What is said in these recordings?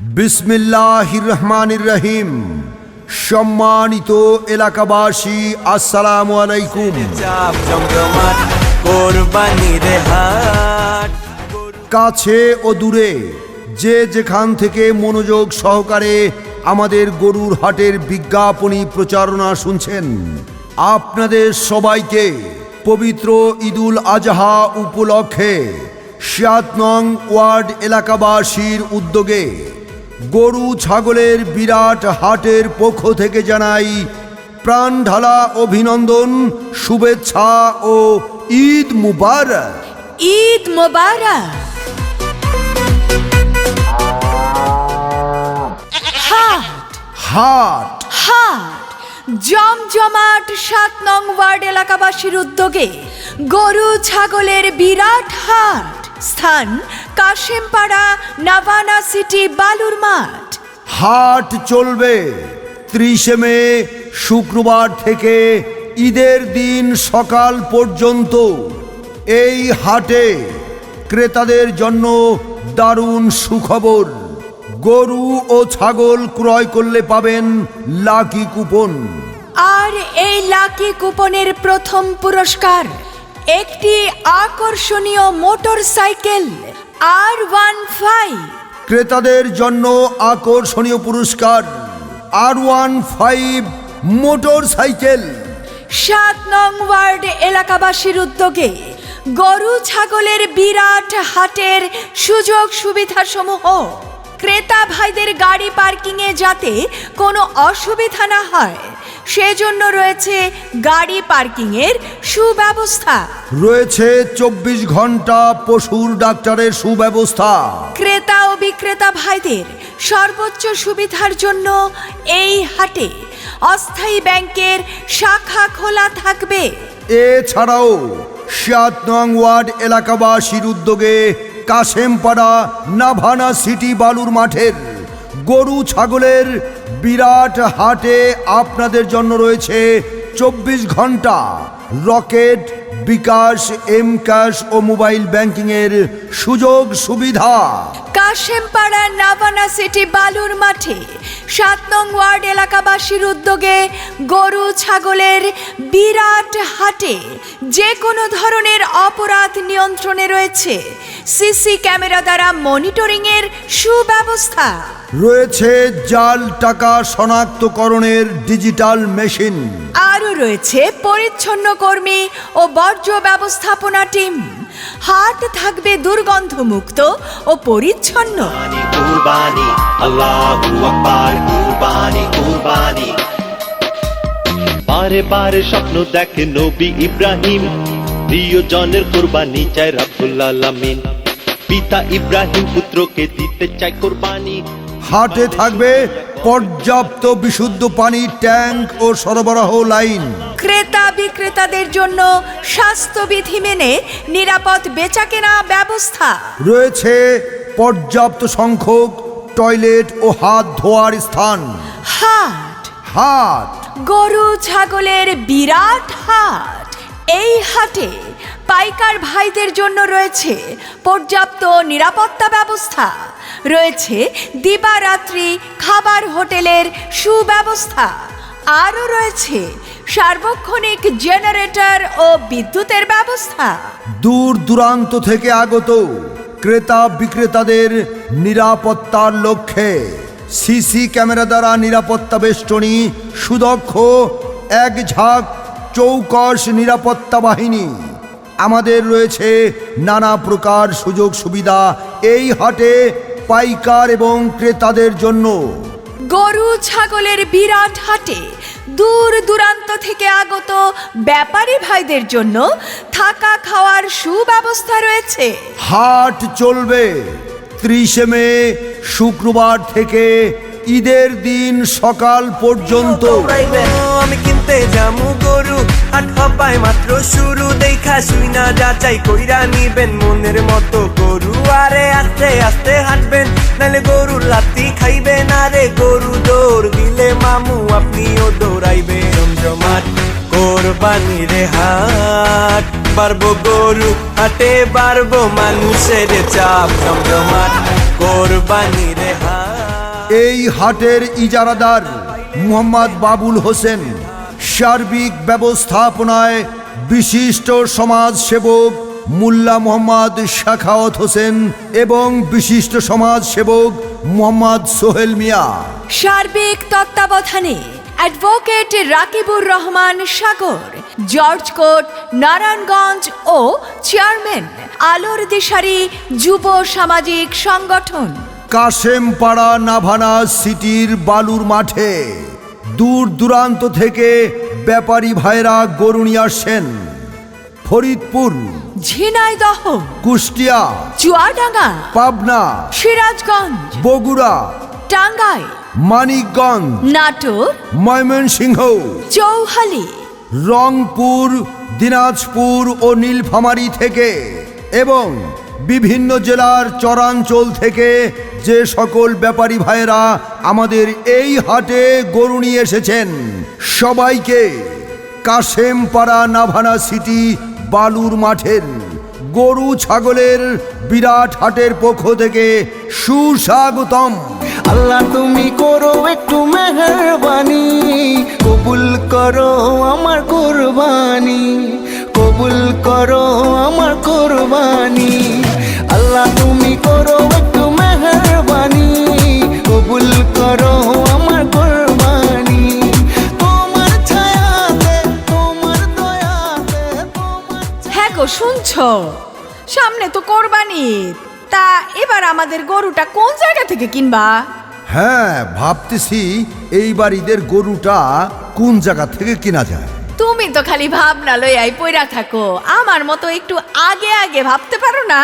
বিসমিল্লাহির রহমানির রহিম সম্মানিত এলাকাবাসী, আসসালামু আলাইকুম। কাছে ও দূরে যে যেখান থেকে মনোযোগ সহকারে আমাদের গরুর হাটের বিজ্ঞাপনী প্রচারণা শুনছেন, আপনাদের সবাইকে পবিত্র ঈদুল আজহা উপলক্ষে সিয়াত নং ওয়ার্ড এলাকাবাসীর উদ্যোগে গরু ছাগলের বিরাট হাটের পক্ষ থেকে জানাই প্রাণ ঢালা অভিনন্দন শুভেচ্ছা ও ঈদ মুবারক। ঈদ মোবারক। হাট। হাট। হাট। জমজমাট সাত নং ওয়ার্ড এলাকাবাসীর উদ্যোগে গরু ছাগলের বিরাট হাট। স্থান কাশেমপাড়া নাভানা সিটি বালুর মাঠ। হাট চলবে ত্রিশে মে শুক্রবার থেকে ঈদের দিন সকাল পর্যন্ত। এই হাটে ক্রেতাদের জন্য দারুণ সুখবর। গরু ও ছাগল ক্রয় করলে পাবেন লাকি কুপন। আর এই লাকি কুপনের প্রথম পুরস্কার। একটি আকর্ষণীয় motor cycle R one five ক্রেতাদের জন্য আকর্ষণীয় পুরস্কার R one five motor cycle সাত নং ওয়ার্ড এলাকাবাসীর উদ্যোগে গরু ছাগলের বিরাট হাটের সুযোগ সুবিধা সমূহ ক্রেতা ভাইদের গাড়ি পার্কিংয়ে যাতে কোনো অসুবিধা না হয় সেজন্য রয়েছে গাড়ি পার্কিংয়ের সুব্যবস্থা। রয়েছে চব্বিশ ঘণ্টা পশুর ডাক্তারের সুব্যবস্থা। ক্রেতা ও বিক্রেতা ভাইদের সর্বোচ্চ সুবিধার জন্য এই হাটে অস্থায়ী ব্যাংকের শাখা খোলা থাকবে। এছাড়াও সাত নং ওয়ার্ড এলাকাবাসীর উদ্যোগে কাশেমপাড়া নাভানা সিটি বালুর মাঠের গরু ছাগলের বিরাট হাটে আপনাদের জন্য রয়েছে চব্বিশ ঘণ্টা রকেট, বিকাশ এম ক্যাশ ও মোবাইল ব্যাংকিং এর সুযোগ সুবিধা। কাশেমপাড়া নাবানা সিটি বালুর মাঠে সাত নং ওয়ার্ড এলাকাবাসীর উদ্যোগে গরু ছাগলের বিরাট হাটে যে কোনো ধরনের অপরাধ নিয়ন্ত্রণে রয়েছে। সিসি ক্যামেরা দ্বারা মনিটরিংয়ের সুব্যবস্থা। রয়েছে জাল টাকা শনাক্তকরণের ডিজিটাল মেশিন। আরও রয়েছে পরিচ্ছন্ন কর্মী ও বর্জ্য ব্যবস্থাপনা টিম। হাট থাকবে দুর্গন্ধমুক্ত ও পরিচ্ছন্ন। কুরবানি আল্লাহু আকবার কুরবানি কুরবানি। বারে বারে স্বপ্ন দেখে নবী ইব্রাহিম প্রিয়জনের কোরবানি চায় রাব্বুল আলামিন। পিতা ইব্রাহিম পুত্রকে দিতে চায় কোরবানি। হাটে থাকবে পর্যাপ্ত বিশুদ্ধ পানি ট্যাঙ্ক ও সরবরাহ লাইন। ক্রেতা বিক্রেতাদের জন্য স্বাস্থ্যবিধি মেনে নিরাপদ বেচাকেনা ব্যবস্থা। রয়েছে পর্যাপ্ত সংখ্যক টয়লেট ও হাত ধোয়ার স্থান। হাট। হাট। গরু ছাগলের বিরাট হাট। এই হাটে পাইকার ভাইদের জন্য রয়েছে পর্যাপ্ত নিরাপত্তা ব্যবস্থা। রয়েছে দিবারাত্রি খাবার হোটেলের সুব্যবস্থা। আরও রয়েছে সার্বক্ষণিক জেনারেটর ও বিদ্যুতের ব্যবস্থা। দূর দূরান্ত থেকে আগত ক্রেতা বিক্রেতাদের নিরাপত্তার লক্ষ্যে সিসি ক্যামেরা দ্বারা নিরাপত্তা বেষ্টনী, সুদক্ষ এক ঝাঁক চৌকস নিরাপত্তা বাহিনী। আমাদের রয়েছে নানা প্রকার সুযোগ সুবিধা এই হাটে পাইকার এবং ক্রেতাদের জন্য। গরু, ছাগলের বিরাট হাটে দূর দূরান্ত থেকে আগত ব্যাপারী ভাইদের জন্য থাকা খাওয়ার সুব্যবস্থা রয়েছে। হাট চলবে। ত্রিশে মে, শুক্রবার থেকে ঈদের দিন সকাল পর্যন্ত। আমি কিনতে জামু গরু হাট হবাই মাত্র শুরু। দেখা শুই না, যাচাই কইরা নিবেন মনের মতো গরু। আরে আস্তে আস্তে হাঁটবেন, নাহলে গরুর লাতি খাইবেন। আরে গরু দৌড় দিলে মামু আপনিও দৌড়াইবেন। জমজমাট রে হাট পারব গরু হাটে পারব মানুষের চাপ। জমজমাট কোরবানির হাট এই হাটের ইজারাদার মোহাম্মদ বাবুল হোসেন সার্বিক ব্যবস্থাপনায় বিশিষ্ট সমাজ সেবক মুল্লা মোহাম্মদ শাখাওয়াত হোসেন এবং বিশিষ্ট সমাজ সেবক মোহাম্মদ সোহেল মিয়া। সার্বিক তত্ত্বাবধানে advocate Rakibur Rahman Sagar judge court Narayanganj ও চেয়ারম্যান আলোর দিশারি যুব সামাজিক সংগঠন। কাশেমপাড়া নাভানা সিটির বালুর মাঠে। দূর দূরান্ত থেকে ব্যাপারী ভাইরা গরু নিয়ে আসছেন। ফরিদপুর ঝিনাইদহ কুষ্টিয়া চুয়াডাঙ্গা পাবনা সিরাজগঞ্জ বগুড়া টাঙ্গাই মানিকগঞ্জ নাটোর ময়মনসিংহ চৌহালি রংপুর দিনাজপুর ও নীলফামারী থেকে এবং বিভিন্ন জেলার চরাঞ্চল থেকে যে সকল ব্যাপারী ভাইয়েরা আমাদের এই হাটে গরু নিয়ে এসেছেন, সবাইকে কাশেমপাড়া নাভানা সিটি বালুর মাঠের গরু ছাগলের বিরাট হাটের পক্ষ থেকে সুস্বাগতম। আল্লাহ তুমি করো একটু মেহরবানি, কবুল করো আমার কোরবানি, কবুল করো আমার কোরবানি। আল্লাহ তুমি করো একটু সামনে তো কোরবানি। তা এবার আমাদের গরুটা কোন জায়গা থেকে কিনবা? হ্যাঁ ভাবতেছি এইবার ঈদের গরুটা কোন জায়গা থেকে কিনা যায়? তুমি তো খালি ভাবনা লইয়াই পইরা থাকো। আমার মতো একটু আগে আগে ভাবতে পারো না?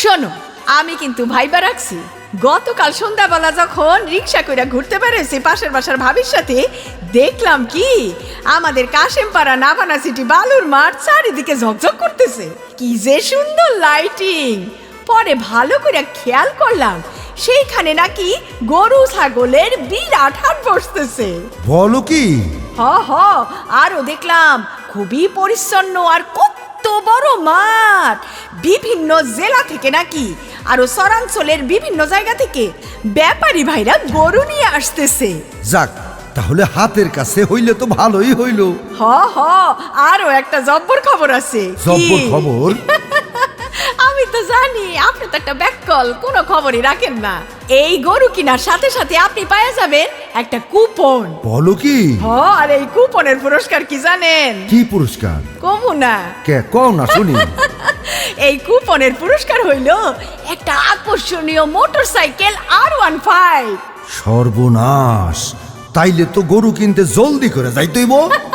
শোনো আমি কিন্তু ভাইবা রাখছি। গতকাল সন্ধ্যাবেলা যখন রিক্সা কইরা ঘুরতে বেরোছি পাশের বাসার ভাবির সাথে দেখলাম কি? আমাদের কাশেমপাড়া নাভানা সিটি বালুর মাঠ চারিদিকে ঝকঝক করতেছে। কি যে সুন্দর লাইটিং পরে ভালো করে খেয়াল করলাম সেইখানে নাকি গরু ছাগলের বিরাট হাট বসতেছে। বলো কি? হ হ আরও দেখলাম খুবই পরিচ্ছন্ন আর কত বড় মাঠ! বিভিন্ন জেলা থেকে নাকি আরও সরাঞ্চলের বিভিন্ন জায়গা থেকে ব্যাপারী ভাইরা গরু নিয়ে আসতেছে। যাক তাহলে হাতের কাছে হইলে তো ভালোই হইল। হ হ আরও একটা জব্বর খবর আছে। জব্বর খবর? আমি তো জানি আপনি তো একটা ব্যাককল কোনো খবরই রাখেন না। এই গরু কিনার সাথে সাথে আপনি পাওয়া যাবেন একটা কুপন। বলো কি? হ আর এই কুপনের পুরস্কার কি জানেন? কি পুরস্কার? কমু না। কে কও না শুনি। এই কুপনের পুরস্কার হইল একটা আকর্ষণীয় মোটরসাইকেল আর ওয়ান ফাইভ। সর্বনাশ। তাইলে তো গরু কিনতে জলদি করে যাই যাইতেইব।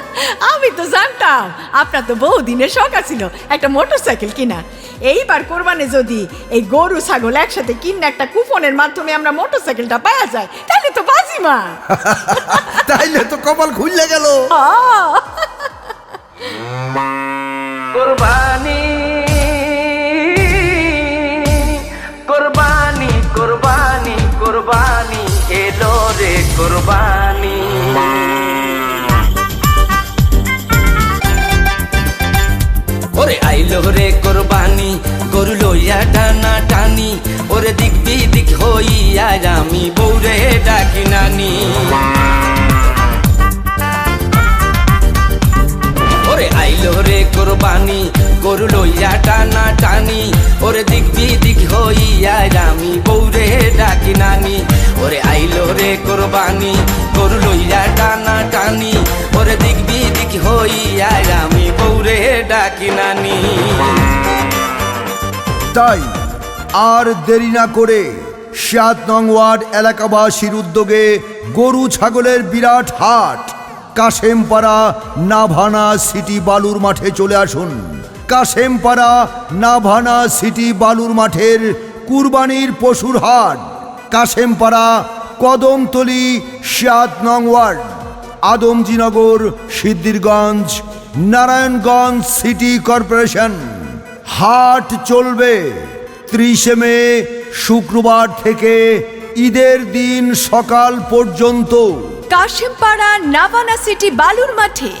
আমি তো জানতাম আপনার তো বহুদিনের শখ ছিল একটা মোটরসাইকেল কিনা। এইবার কোরবানে যদি এই গরু ছাগল একসাথে কিনে একটা কুপনের মাধ্যমে আমরা মোটরসাইকেলটা পাওয়া যায় তাহলে তো বাজিমা তাইলে তো কপাল খুললে গেল। কোরবানি কোরবানি কোরবানি এলো রে কোরবানি। ওরে আইলো রে কোরবানি, গরু লইয়া টানা টানি, ওরে দিক দিক হইয়া আমি বৌরে ডাকি নানি। ওরে আইলো রে কোরবানি, গরু লইয়া টানা টানি, ওরে দিক দিক ডাকি নানি ওরে আইলো রে কোরবানি, গরু লইয়া টানা টানি। ওরে দিক দিক হইয়া আমি বৌরে ডাকি নানি তাই আর দেরি না করে সাত নং ওয়ার্ড এলাকাবাসীর উদ্যোগে গরু ছাগলের বিরাট হাট, কাশেমপাড়া নাভানা সিটি বালুর মাঠে চলে আসুন। কাশেমপাড়া নাভানা সিটি বালুর মাঠের কুরবানির পশুর হাট। কাশেমপাড়া কদমতলি সাত নং ward, Adamjinagar Siddhirganj Narayanganj city corporation. হাট চলবে ত্রিশে মে, শুক্রবার থেকে ঈদের দিন সকাল পর্যন্ত। কাশিমপাড়া নাভানা সিটি বালুর মাঠে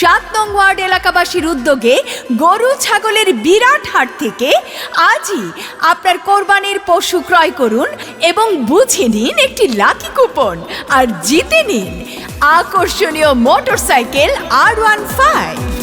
সাত নং ওয়ার্ড এলাকাবাসীর উদ্যোগে গরু ছাগলের বিরাট হাট থেকে আজই আপনার কোরবানির পশু ক্রয় করুন এবং বুঝে নিন একটি লাকি কুপন আর জিতে নিন। আকর্ষণীয় মোটরসাইকেল আর ওয়ান ফাইভ।